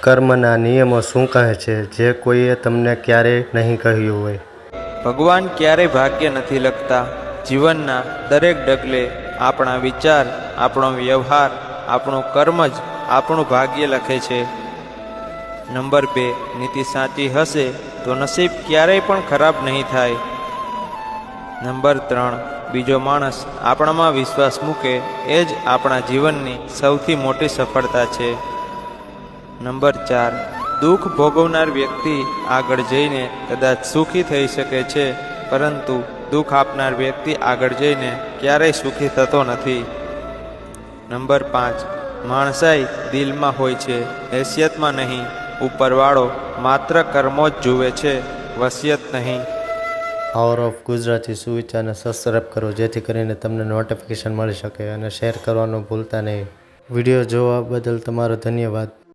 કર્મના નિયમો શું કહે છે? જે કોઈએ તમને ક્યારેય નહીં કહ્યું હોય. ભગવાન ક્યારેય ભાગ્ય નથી લખતા. જીવનના દરેક ડગલે આપણા વિચાર, આપણો વ્યવહાર, આપણું કર્મ જ આપણું ભાગ્ય લખે છે. નંબર બે, નીતિ સાચી હશે તો નસીબ ક્યારેય પણ ખરાબ નહીં થાય. નંબર ત્રણ, બીજો માણસ આપણામાં વિશ્વાસ મૂકે એ જ આપણા જીવનની સૌથી મોટી સફળતા છે. નંબર ચાર, દુઃખ ભોગવનાર વ્યક્તિ આગળ જઈને કદાચ સુખી થઈ શકે છે, પરંતુ દુઃખ આપનાર વ્યક્તિ આગળ જઈને ક્યારેય સુખી થતો નથી. નંબર પાંચ, માણસાઈ દિલમાં હોય છે, હેસિયતમાં નહીં, ઉપરવાળો માત્ર કર્મો જ જુએ છે, વસિયત નહીં. પાવર ઓફ ગુજરાતી સુવિચારને સબસ્ક્રાઈબ કરો, જેથી કરીને તમને નોટિફિકેશન મળી શકે અને શેર કરવાનું ભૂલતા નહીં. વીડિયો જોવા બદલ તમારો ધન્યવાદ.